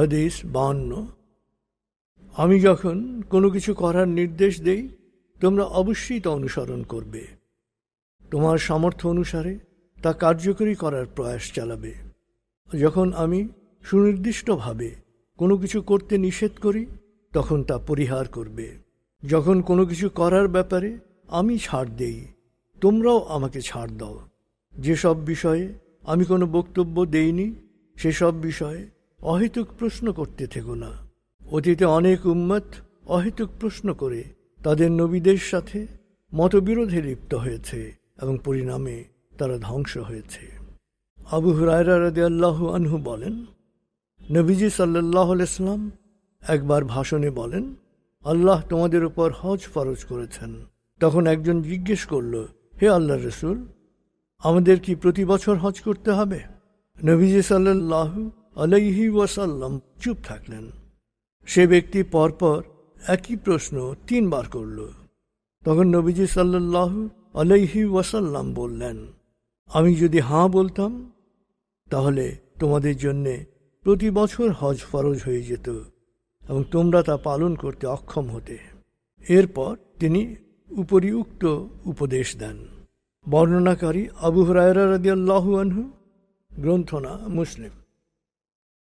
হাদিস বান্ন আমি যখন কোনো কিছু করার নির্দেশ দেই, তোমরা অবশ্যই তা অনুসরণ করবে। তোমার সামর্থ্য অনুসারে তা কার্যকরী করার প্রয়াস চালাবে। যখন আমি সুনির্দিষ্টভাবে কোনো কিছু করতে নিষেধ করি, তখন তা পরিহার করবে। যখন কোনো কিছু করার ব্যাপারে আমি ছাড় দেই, তোমরাও আমাকে ছাড় দাও। যেসব বিষয়ে আমি কোনো বক্তব্য দেইনি, সেসব বিষয়ে অহেতুক প্রশ্ন করতে থেকো না। অতীতে অনেক উম্মত অহেতুক প্রশ্ন করে, তাদের নবীদের সাথে মতবিরোধে লিপ্ত হয়েছে এবং পরিণামে তারা ধ্বংস হয়েছে। আবু হুরায়রা রাদে আল্লাহ আনহু বলেন, নবীজি সাল্লাহ ইসলাম একবার ভাষণে বলেন, আল্লাহ তোমাদের উপর হজ ফরজ করেছেন। তখন একজন জিজ্ঞেস করল, হে আল্লাহ রসুল, আমাদের কি প্রতি বছর হজ করতে হবে? নবীজি সাল্লাহ আলাইহি ওয়াসাল্লাম চুপ থাকলেন। সে ব্যক্তি পরপর একই প্রশ্ন তিনবার করল। তখন নবীজি সাল্লাহ আলাইহি ওয়াসাল্লাম বললেন, আমি যদি হাঁ বলতাম, তাহলে তোমাদের জন্যে প্রতি বছর হজ ফরজ হয়ে যেত এবং তোমরা তা পালন করতে অক্ষম হতে। এরপর তিনি উপরিউক্ত উপদেশ দেন। বর্ণনাকারী আবু হরায়রা রাদিয়াল্লাহু আনহু, গ্রন্থনা মুসলিম।